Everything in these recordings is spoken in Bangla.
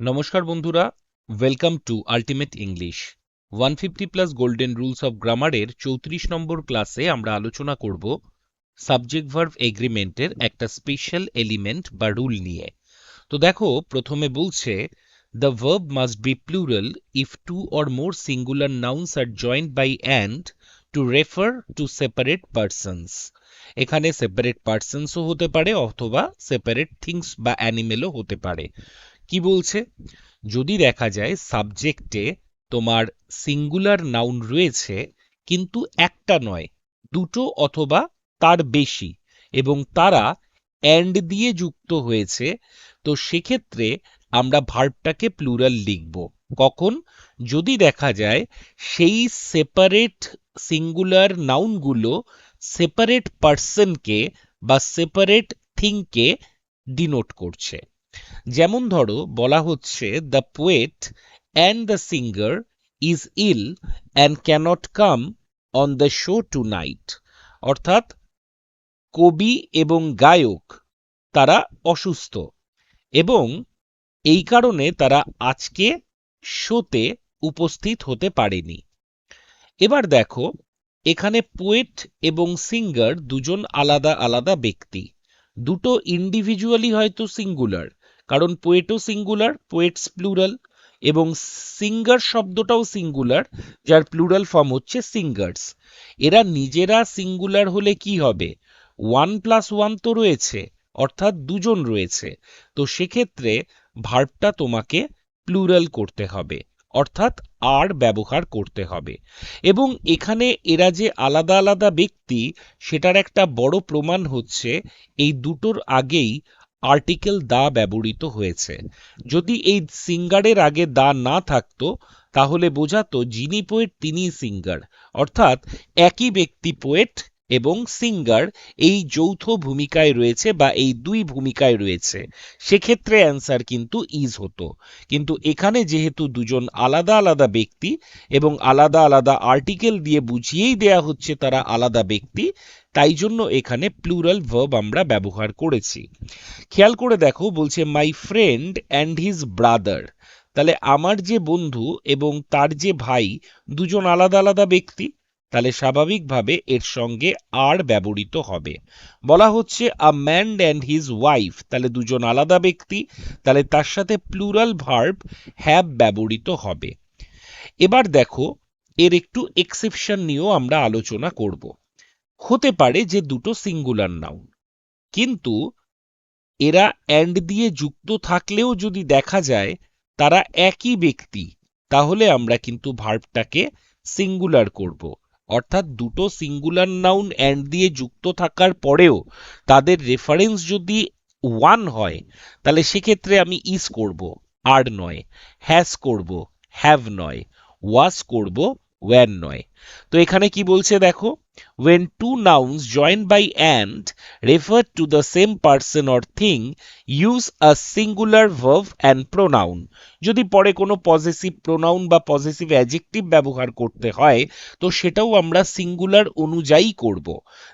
নমস্কার বন্ধুরা welcome to ultimate English one fifty plus golden rules of গ্রামারের চৌত্রিশ নম্বর ক্লাসে আমরা আলোচনা করব সাবজেক্ট ভার্ভ এগ্রিমেন্টের একটা স্পেশাল এলিমেন্ট বা রুল নিয়ে। তো দেখো, প্রথমে বলছে the verb must be plural if two or more singular nouns are joined by and to refer to separate persons এখানে সেপারেট পার্সনসও হতে পারে অথবা সেপারেট থিংস বা অ্যানিমেলও হতে পারে। কি বলছে? যদি দেখা যায় সাবজেক্টে তোমার সিঙ্গুলার নাউন রয়েছে, কিন্তু একটা নয়, দুটো অথবা তার বেশি, এবং তারা অ্যান্ড দিয়ে যুক্ত হয়েছে, তো সেক্ষেত্রে আমরা ভার্বটাকে প্লুরাল লিখব। কখন? যদি দেখা যায় সেই সেপারেট সিঙ্গুলার নাউনগুলো সেপারেট পার্সনকে বা সেপারেট থিংকে ডিনোট করছে। যেমন ধরো, বলা হচ্ছে the poet and the singer is ill and cannot come on the show tonight অর্থাৎ, কবি এবং গায়ক, তারা অসুস্থ। এবং এই কারণে তারা আজকে শোতে উপস্থিত হতে পারেনি। এবার দেখো, এখানে পোয়েট এবং সিঙ্গার দুজন আলাদা আলাদা ব্যক্তি। দুটো ইন্ডিভিজুয়ালি হয়তো সিঙ্গুলার কারণ পোয়েটও সিঙ্গুলার পোয়েটস প্লুরাল এবং সিঙ্গার শব্দটাও সিঙ্গুলার যার প্লুরাল ফর্ম হচ্ছে সিঙ্গার্স এরা নিজেরা সিঙ্গুলার হলে কি হবে? ওয়ান প্লাস ওয়ান তো রয়েছে, অর্থাৎ দুজন রয়েছে। তো সেক্ষেত্রে ভার্বটা তোমাকে প্লুরাল করতে হবে, অর্থাৎ আর ব্যবহার করতে হবে। এবং এখানে এরা যে আলাদা আলাদা ব্যক্তি, সেটার একটা বড় প্রমাণ হচ্ছে, এই দুটোর আগেই আর্টিকেল দা ব্যবহৃত হয়েছে। যদি এই সিঙ্গারের আগে দা না থাকতো, তাহলে বোঝাতো যিনি পোয়েট তিনি সিঙ্গার অর্থাৎ একই ব্যক্তি পোয়েট এবং সিঙ্গার এই যৌথ ভূমিকায় রয়েছে বা এই দুই ভূমিকায় রয়েছে। সেক্ষেত্রে অ্যান্সার কিন্তু ইজ হতো। কিন্তু এখানে যেহেতু দুজন আলাদা আলাদা ব্যক্তি এবং আলাদা আলাদা আর্টিকেল দিয়ে বুঝিয়েই দেয়া হচ্ছে তারা আলাদা ব্যক্তি, তাই জন্য এখানে প্লুরাল ভার্ব আমরা ব্যবহার করেছি। খেয়াল করে দেখো, বলছে my friend and his brother তাহলে আমার যে বন্ধু এবং তার যে ভাই দুজন আলাদা আলাদা ব্যক্তি তাহলে স্বাভাবিকভাবে এর সঙ্গে আর ব্যবহৃত হবে। বলা হচ্ছে a man and his wife তাহলে দুজন আলাদা ব্যক্তি, তাহলে তার সাথে প্লুরাল ভার্ব হ্যাব ব্যবহৃত হবে। এবার দেখো, এর একটু এক্সেপশন নিয়েও আমরা আলোচনা করব। হতে পারে যে দুটো সিঙ্গুলার নাউন কিন্তু এরা অ্যান্ড দিয়ে যুক্ত থাকলেও যদি দেখা যায় তারা একই ব্যক্তি, তাহলে আমরা কিন্তু ভার্বটাকে সিঙ্গুলার করব। অর্থাৎ দুটো সিঙ্গুলার নাউন অ্যান্ড দিয়ে যুক্ত থাকার পরেও তাদের রেফারেন্স যদি ওয়ান হয়, তাহলে সেক্ষেত্রে আমি ইস করব আর নয় হ্যাজ করব হ্যাভ নয় ওয়াজ করব ওয়ান নয়। তো এখানে কি বলছে দেখো? When two nouns joined by and refer to the same person or thing, use a singular verb and pronoun যদি পরে কোনো পজেসিভ প্রোনাউন বা পজেসিভ অ্যাজেক্টিভ ব্যবহার করতে হয়, তো সেটাও আমরা সিঙ্গুলার অনুযায়ী করব।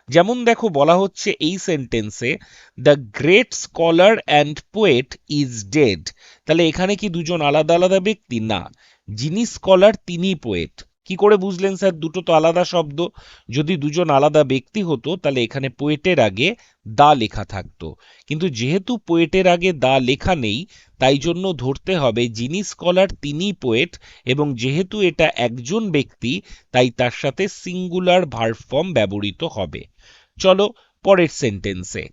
যেমন দেখো, বলা হচ্ছে এই সেন্টেন্সে the great scholar and poet is dead তাহলে এখানে কি দুজন আলাদা আলাদা ব্যক্তি? না। যিনি স্কলার তিনি পোয়েট কি করে বুঝলেন স্যার? দুটো তো আলাদা শব্দ। যদি দুজন আলাদা ব্যক্তি হতো, তাহলে এখানে পোয়েটের আগে দা লেখা থাকতো। কিন্তু যেহেতু পোয়েটের আগে দা লেখা নেই, তাই জন্য ধরতে হবে যিনি স্কলার তিনি পোয়েট এবং যেহেতু এটা একজন ব্যক্তি, তাই তার সাথে সিঙ্গুলার ভার্ব ফর্ম ব্যবহৃত হবে। চলো পরের সেন্টেন্সে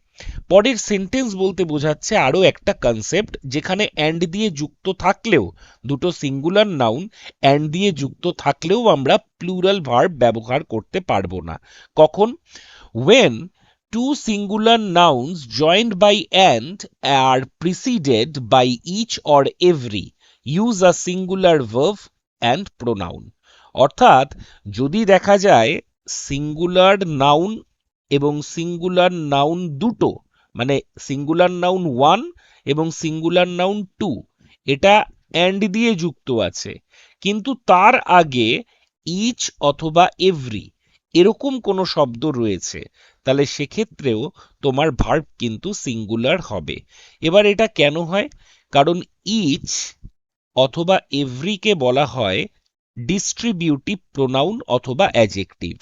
পরের সেন্টেন্স বলতে বোঝাচ্ছে আরও একটা কনসেপ্ট যেখানে অ্যান্ড দিয়ে যুক্ত থাকলেও, দুটো সিঙ্গুলার নাউন অ্যান্ড দিয়ে যুক্ত থাকলেও আমরা প্লুরাল ভার্ব ব্যবহার করতে পারব না। কখন? When two singular nouns joined by and are preceded by each or every use a singular verb and pronoun অর্থাৎ, যদি দেখা যায় সিঙ্গুলার নাউন এবং সিঙ্গুলার নাউন দুটো মানে সিঙ্গুলার নাউন ওয়ান এবং সিঙ্গুলার নাউন টু এটা অ্যান্ড দিয়ে যুক্ত আছে। কিন্তু তার আগে ইচ অথবা এভরি এরকম কোনো শব্দ রয়েছে, তাহলে সেক্ষেত্রেও তোমার ভার্ব কিন্তু সিঙ্গুলার হবে। এবার এটা কেন হয়? কারণ ইচ অথবা এভরিকে বলা হয় ডিস্ট্রিবিউটিভ প্রোনাউন অথবা অ্যাজেক্টিভ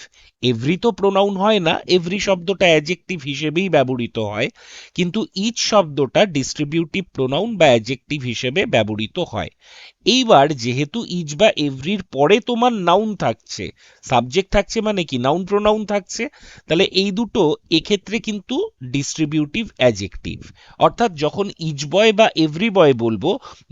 এভরি তো প্রোনাউন হয় না এভরি শব্দটা অ্যাজেক্টিভ হিসেবেই ব্যবহৃত হয়, কিন্তু ইচ শব্দটা ডিস্ট্রিবিউটিভ প্রোনাউন বা অ্যাজেক্টিভ হিসেবে ব্যবহৃত হয়। এইবার যেহেতু ইচ বা এভরির পরে তোমার নাউন থাকছে সাবজেক্ট থাকছে মানে কি? নাউন প্রোনাউন থাকছে, তাহলে এই দুটো এক্ষেত্রে কিন্তু ডিস্ট্রিবিউটিভ অ্যাজেক্টিভ অর্থাৎ যখন ইচ বয় বা এভরি বয় বলব,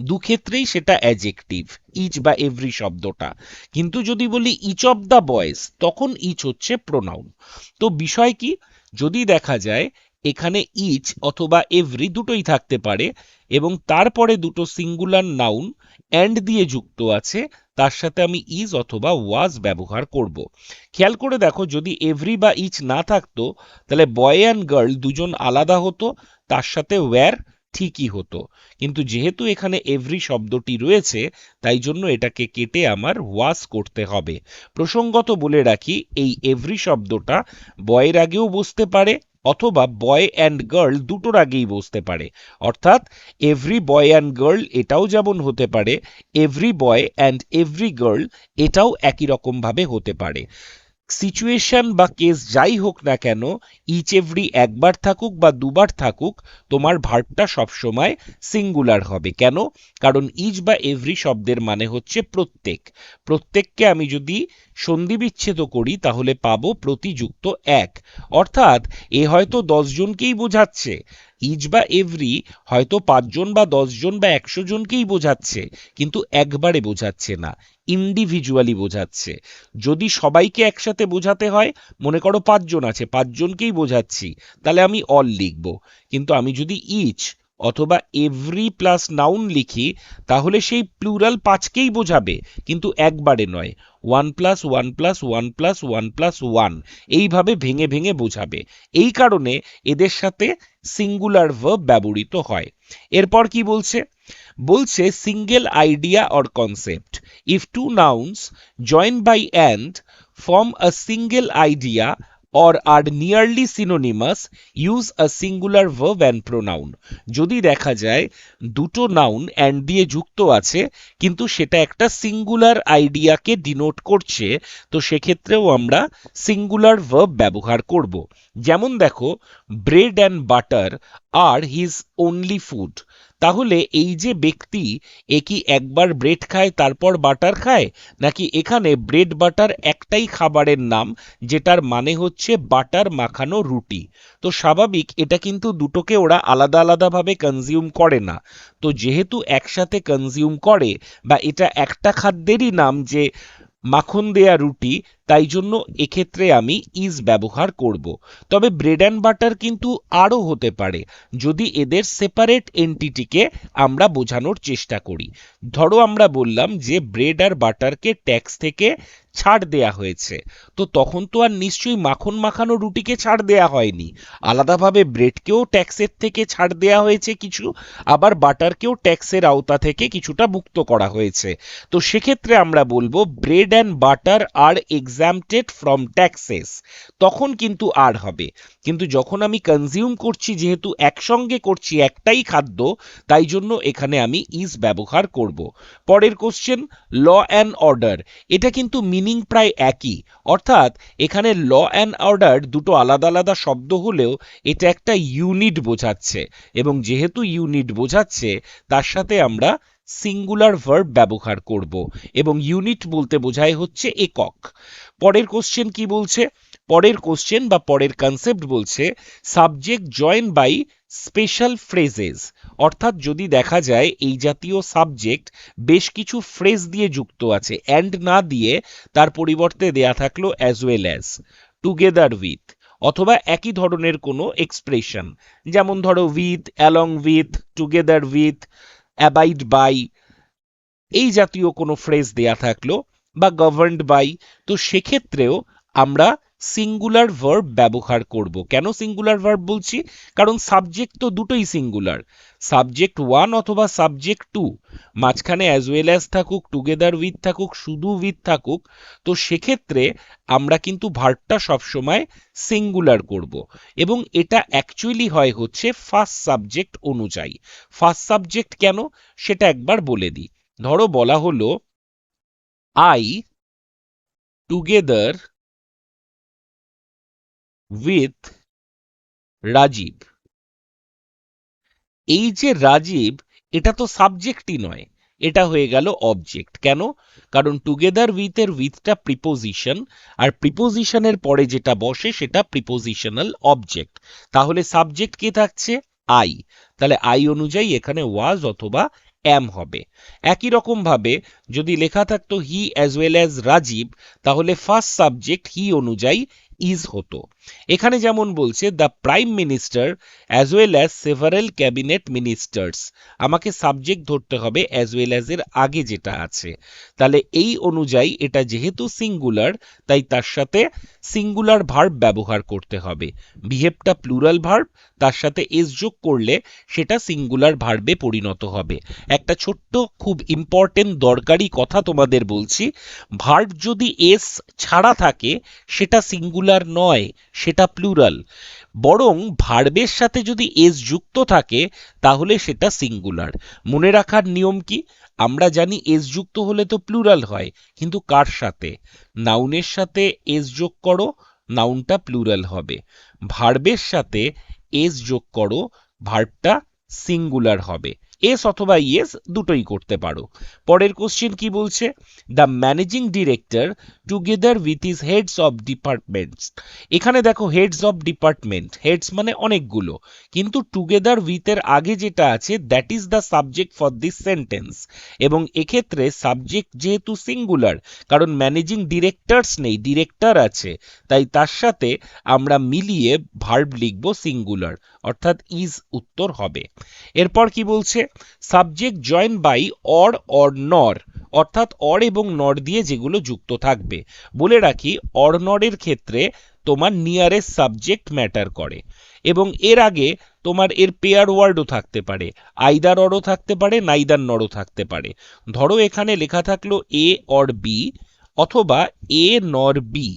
দুক্ষেত্রেই সেটা অ্যাজেক্টিভ ইচ বা এভরি শব্দটা। কিন্তু যদি বলি ইচ অফ দ্য বয়েজ, তখন ইচ হচ্ছে প্রোনাউন। তো বিষয় কি? যদি দেখা যায় এখানে ইচ অথবা এভরি দুটোই থাকতে পারে এবং তারপরে দুটো সিঙ্গুলার নাউন অ্যান্ড দিয়ে যুক্ত আছে, তার সাথে আমি ইজ অথবা ওয়াজ ব্যবহার করব। খেয়াল করে দেখো, যদি এভরি বা ইচ না থাকতো, তাহলে বয় অ্যান্ড গার্ল দুজন আলাদা হতো, তার সাথে ওয়্যার ঠিকই হতো। কিন্তু যেহেতু এখানে এভরি শব্দটি রয়েছে, তাই জন্য এটাকে কেটে আমার ওয়াজ করতে হবে। প্রসঙ্গত বলে রাখি, এই এভরি শব্দটা বয়ের আগেও বসতে পারে অথবা বয় অ্যান্ড গার্ল দুটোর আগেই বসতে পারে। অর্থাৎ এভরি বয় অ্যান্ড গার্ল এটাও যেমন হতে পারে every boy and every girl এটাও একই রকম ভাবে হতে পারে। সিচুয়েশন বা কেস যাই হোক না কেন ইচ এভরি একবার থাকুক বা দুবার থাকুক, তোমার ভার্বটা সবসময় সিঙ্গুলার হবে। কেন? কারণ ইচ বা এভরি শব্দের মানে হচ্ছে প্রত্যেক। প্রত্যেককে আমি যদি সন্ধি বিচ্ছেদ করি, তাহলে পাবো প্রতিযুক্ত এক। অর্থাৎ এ হয়তো দশজনকেই বোঝাচ্ছে। ইচ বা এভরি হয়তো পাঁচজন বা দশজন বা একশো জনকেই বোঝাচ্ছে, কিন্তু একবারে বোঝাচ্ছে না ইন্ডিভিজুয়ালি বোঝাচ্ছে। যদি সবাইকে একসাথে বোঝাতে হয়, মনে করো পাঁচজন আছে, পাঁচজনকেই বোঝাচ্ছি, তাহলে আমি অল লিখব। কিন্তু আমি যদি ইচ অথবা এভরি প্লাস নাউন লিখি, তাহলে সেই প্লুরাল পাঁচকেই বোঝাবে, কিন্তু একবারে নয়। One plus one plus one plus one plus one এইভাবে ভেঙে ভেঙে বোঝাবে। এই কারণে এদের সাথে সিঙ্গুলার ভার্ব ব্যবহৃত হয়। এরপর কি বলছে? বলছে single idea or concept if two nouns join by and form a single idea or are nearly synonymous, use a singular verb and pronoun. যদি দেখা যায়, দুটো নাউন অ্যান্ড দিয়ে যুক্ত আছে, কিন্তু সেটা একটা সিঙ্গুলার আইডিয়াকে ডিনোট করছে, তো সেক্ষেত্রেও আমরা সিঙ্গুলার ভার্ব ব্যবহার করব। যেমন দেখো bread and butter are his only food তাহলে এই যে ব্যক্তি, এ কি একবার ব্রেড খায়, তারপর বাটার খায়? নাকি এখানে ব্রেড বাটার একটাই খাবারের নাম, যেটার মানে হচ্ছে বাটার মাখানো রুটি? তো স্বাভাবিক, এটা কিন্তু দুটোকে ওরা আলাদা আলাদাভাবে কনজিউম করে না। তো যেহেতু একসাথে কনজিউম করে, বা এটা একটা খাদ্যেরই নাম যে মাখন দেয়া রুটি, তাই জন্য এক্ষেত্রে আমি ইজ ব্যবহার করব। তবে ব্রেড অ্যান্ড বাটার কিন্তু আরও হতে পারে, যদি এদের সেপারেট এন্টিটিকে আমরা বোঝানোর চেষ্টা করি। ধরো আমরা বললাম যে ব্রেড আর বাটারকে ট্যাক্স থেকে ছাড় দেয়া হয়েছে। তো তখন তো আর নিশ্চয়ই মাখন মাখানো রুটিকে ছাড় দেয়া হয়নি। আলাদাভাবে ব্রেডকেও ট্যাক্সের থেকে ছাড় দেয়া হয়েছে কিছু, আবার বাটারকেও ট্যাক্সের আওতা থেকে কিছুটা মুক্ত করা হয়েছে। তো সেক্ষেত্রে আমরা বলব, bread and butter are exempted from taxes. তখন কিন্তু আর হবে। কিন্তু যখন আমি কনজিউম করছি, যেহেতু একসঙ্গে করছি একটাই খাদ্য, তাই জন্য এখানে আমি ইজ ব্যবহার করব। পরের কোশ্চেন ল অ্যান্ড অর্ডার এটা কিন্তু মিনিং প্রায় একই। অর্থাৎ এখানে ল অ্যান্ড অর্ডার দুটো আলাদা আলাদা শব্দ হলেও এটা একটা ইউনিট বোঝাচ্ছে। এবং যেহেতু ইউনিট বোঝাচ্ছে, তার সাথে আমরা সিঙ্গুলার ভার্ব ব্যবহার করব। এবং ইউনিট বলতে বোঝায় হচ্ছে একক। পরের কোশ্চেন কি বলছে? পরের কোশ্চেন বা পরের কনসেপ্ট বলছে subject join by special phrases অর্থাৎ যদি দেখা যায়, এই জাতীয় সাবজেক্ট বেশ কিছু ফ্রেজ দিয়ে যুক্ত আছে অ্যান্ড না দিয়ে তার পরিবর্তে দেয়া থাকল as well as together with অথবা একই ধরনের কোনো এক্সপ্রেশন যেমন ধরো with along with together with abide by এই জাতীয় কোনো ফ্রেজ দেয়া থাকল, বা গভর্নড বাই তো সেক্ষেত্রেও আমরা সিঙ্গুলার ভার্ব ব্যবহার করব। কেন সিঙ্গুলার ভার্ব বলছি? কারণ সাবজেক্ট তো দুটোই সিঙ্গুলার সাবজেক্ট ওয়ান অথবা সাবজেক্ট টু মাঝখানে অ্যাজ ওয়েল অ্যাজ থাকুক টুগেদার উইথ থাকুক, শুধু উইথ থাকুক, তো সেক্ষেত্রে আমরা কিন্তু ভার্বটা সবসময় সিঙ্গুলার করব। এবং এটা অ্যাকচুয়ালি হয় হচ্ছে ফার্স্ট সাবজেক্ট অনুযায়ী। ফার্স্ট সাবজেক্ট কেন? সেটা একবার বলে দিই। ধরো বলা হলো আই টুগেদার উইথ রাজীব। এই যে রাজীব, এটা তো সাবজেক্টই নয়, এটা হয়ে গেল অবজেক্ট কেন? কারণ টুগেদার উইথ এর উইথটা প্রিপোজিশন আর প্রিপোজিশনের পরে যেটা বসে সেটা প্রিপোজিশনাল অবজেক্ট তাহলে সাবজেক্ট কে থাকছে? আই তাহলে আই অনুযায়ী এখানে ওয়াজ অথবা অ্যাম হবে। একই রকম ভাবে যদি লেখা থাকতো he as well as Rajiv, তাহলে ফার্স্ট সাবজেক্ট হি অনুযায়ী ইজ হতো। এখানে যেমন বলছে the prime minister as well as several cabinet ministers আমাকে সাবজেক্ট ধরতে হবে অ্যাজ ওয়েল অ্যাজ এর আগে যেটা আছে। তাহলে এই অনুযায়ী এটা যেহেতু সিঙ্গুলার তাই তার সাথে সিঙ্গুলার ভার্ব ব্যবহার করতে হবে। বিহেভটা প্লুরাল ভার্ব তার সাথে এস যোগ করলে সেটা সিঙ্গুলার ভার্বে পরিণত হবে। একটা ছোট্ট, খুব ইম্পর্টেন্ট দরকারি কথা তোমাদের বলছি ভার্ব যদি এস ছাড়া থাকে, সেটা সিঙ্গুলার নয়, সেটা প্লুরাল বরং ভার্বের সাথে যদি এস যুক্ত থাকে, তাহলে সেটা সিঙ্গুলার মনে রাখার নিয়ম কি? আমরা জানি এস যুক্ত হলে তো প্লুরাল হয়, কিন্তু কার সাথে? নাউনের সাথে এস যোগ করো নাউনটা প্লুরাল হবে। ভার্বের সাথে এস যোগ করো ভার্বটা সিঙ্গুলার হবে। এস অথবা ইয়েস দুটোই করতে পারো। পরের কোশ্চেন কি বলছে? The managing director together with his heads of departments এখানে দেখো হেডস অফ ডিপার্টমেন্ট হেডস মানে অনেকগুলো। কিন্তু টুগেদার উইথ এর আগে যেটা আছে that is the subject for this sentence এবং এক্ষেত্রে সাবজেক্ট যেহেতু সিঙ্গুলার কারণ ম্যানেজিং ডিরেক্টরস নেই ডিরেক্টর আছে। তাই তার সাথে আমরা মিলিয়ে ভার্ব লিখব সিঙ্গুলার অর্থাৎ ইজ উত্তর হবে। এরপর কি বলছে? Subject join by or or nor অর্থাৎ অর এবং নর দিয়ে যেগুলো যুক্ত থাকবে। বলে রাখি অর নরের ক্ষেত্রে তোমার নিয়ারেস্ট সাবজেক্ট ম্যাটার করে এবং এর আগে তোমার এর পেয়ার ওয়ার্ডও থাকতে পারে। আইদার অরও থাকতে পারে নাইদার নরও থাকতে পারে। ধরো এখানে লেখা থাকল এ অর বি অথবা এ নর বি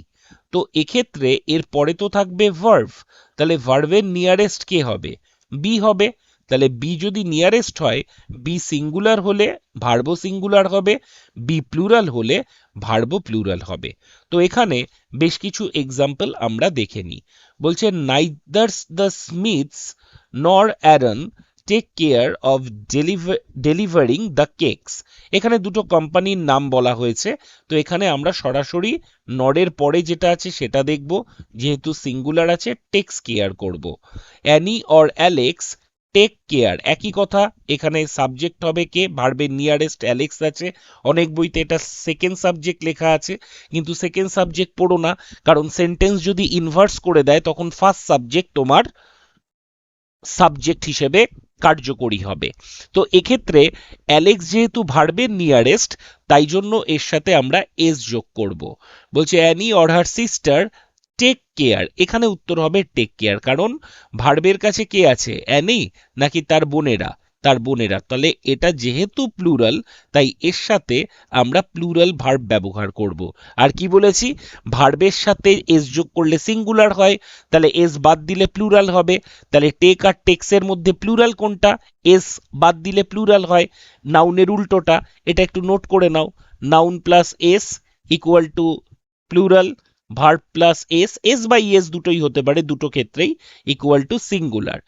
তো এক্ষেত্রে এর পরে তো থাকবে ভার্ভ তাহলে ভার্ভের নিয়ারেস্ট কে হবে? বি হবে। তাহলে বি যদি নিয়ারেস্ট হয় বি সিঙ্গুলার হলে ভার্বো সিঙ্গুলার হবে বি প্লুরাল হলে ভার্বো প্লুরাল হবে। তো এখানে বেশ কিছু এক্সাম্পল আমরা দেখে নিই। বলছে neither the Smiths nor Aaron take care of delivering the cakes এখানে দুটো কোম্পানির নাম বলা হয়েছে। তো এখানে আমরা সরাসরি নরের পরে যেটা আছে সেটা দেখব। যেহেতু সিঙ্গুলার আছে টেক্স কেয়ার করব। Annie or Alex take care একই কথা, এখানে সাবজেক্ট হবে কে? ভার্বের নিয়ারেস্ট অ্যালেক্স আছে। অনেক বইতে এটা সেকেন্ড সাবজেক্ট লেখা আছে। কিন্তু সেকেন্ড সাবজেক্ট পড়ো না, কারণ সেন্টেন্স যদি ইনভার্স করে দেয়, তখন ফার্স্ট সাবজেক্ট তোমার সাবজেক্ট হিসেবে কার্যকরী হবে। তো এক্ষেত্রে অ্যালেক্স যেহেতু ভার্বের নিয়ারেস্ট তাই জন্য এর সাথে আমরা এস যোগ করব। বলছে Annie or her sister take care এখানে উত্তর হবে টেক কেয়ার কারণ ভার্বের কাছে কে আছে? অ্যানি, নাকি তার বোনেরা? তার বোনেরা। তাহলে এটা যেহেতু প্লুরাল তাই এর সাথে আমরা প্লুরাল ভার্ব ব্যবহার করব। আর কি বলেছি? ভার্বের সাথে এস যোগ করলে সিঙ্গুলার হয়, তাহলে এস বাদ দিলে প্লুরাল হবে। তাহলে টেক আর টেক্সের মধ্যে প্লুরাল কোনটা? এস বাদ দিলে প্লুরাল হয়। নাউনের উল্টোটা, এটা একটু নোট করে নাও। Noun plus S equal to plural verb plus S S by S দুটোই হতে পারে দুটো ক্ষেত্রেই ইকুয়াল টু সিঙ্গুলার